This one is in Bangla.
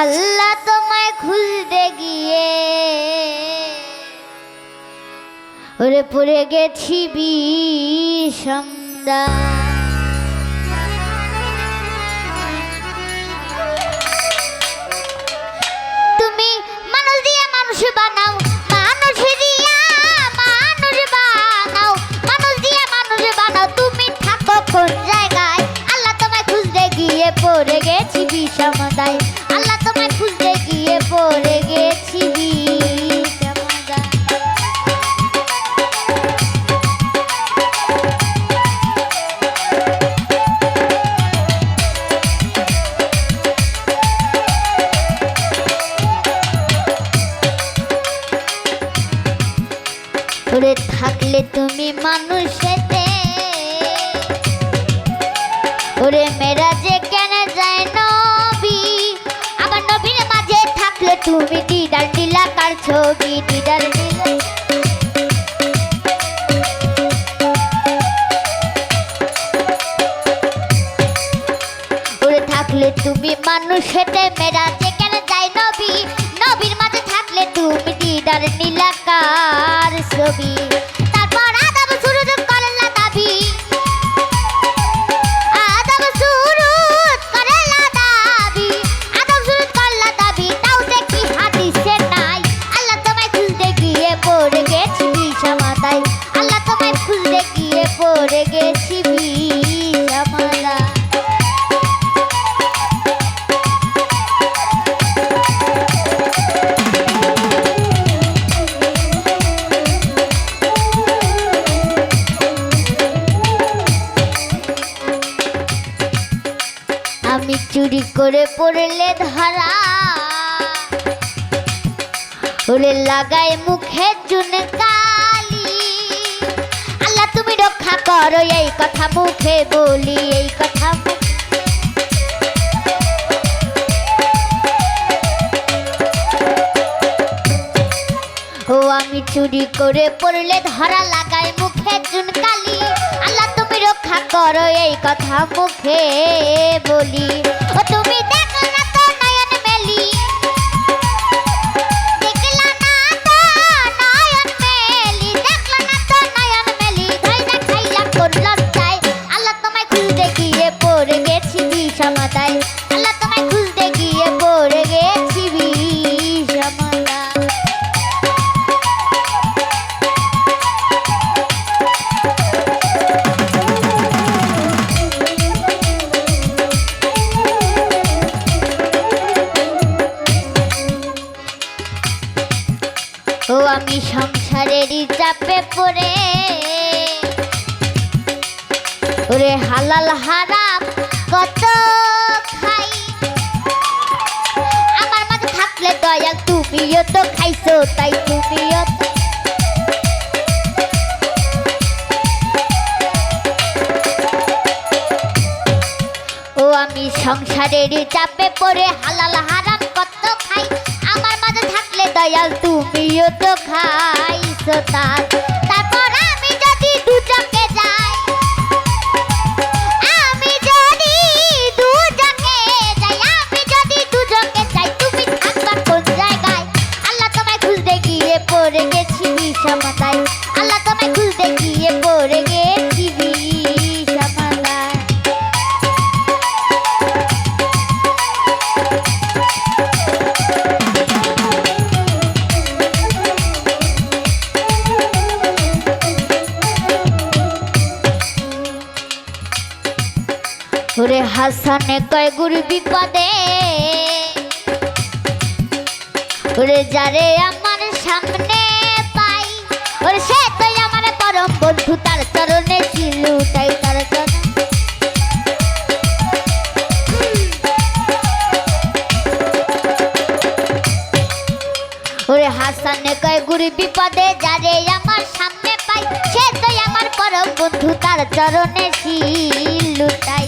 আল্লাহ তোমায় খুঁজতে গিয়ে। ওরে পড়ে গেছি বিষমদা তুমি মানুষ দিয়ে মানুষ বানাও ওরে থাকলে তুমি মানুষেতে ওরে মেরা যে কেন যায় নবী? আবার নবীর মাঝে থাকলে তুমি দিদার নীলাকার ছবি দিদার ওরে থাকলে তুমি মানুষেতে মেরা যে কেন যায় নবী? দিদার নীলাকার ছবি। তারপর আদম শুরু করলা দাবি। আদম শুরু করলা দাবি। আদম শুরু করলা দাবি, তাও দেখি হাদিসে নাই। আল্লাহ তোমায় খুঁজতে গিয়ে পড়ে গেছি বিষমাতায়। আল্লাহ তোমায় খুঁজতে গিয়ে পড়ে গেছি বিষমালা আমি চুরি করে পড়লে ধরা। ওরে লাগাই মুখে জুন কালি। আল্লাহ তুমি রক্ষা করো, এই কথা মুখে বলি, এই কথা ও আমি চুরি করে পড়লে ধরা, লাগাই মুখে চুন কালি। আল্লাহ রক্ষা করো এই কথা মুখে বলি। ও তুমি ও আমি সংসারেরই চাপে পড়ে। ওরে হালাল হারাম, কত খাই। আমার মাঝে থাকলে দয়াল, তুমিও তো খাইছো, তাই তুমিও তো ও আমি সংসারেরই চাপে পড়ে, হালাল হারাম, কত খাই। দয়াল তুমিও তো খাইছো তার হাসানে কয় গুরু বিপদে। ওরে যারে আমার সামনে পাই, ওরে সে তো আমার পরম বন্ধু, তার চরণে তাই তার ওরে হাসানে কয় গুরু বিপদে যারে আমার সামনে পাই, সে তো আমার পরম বন্ধু, তার চরণে শিলুটাই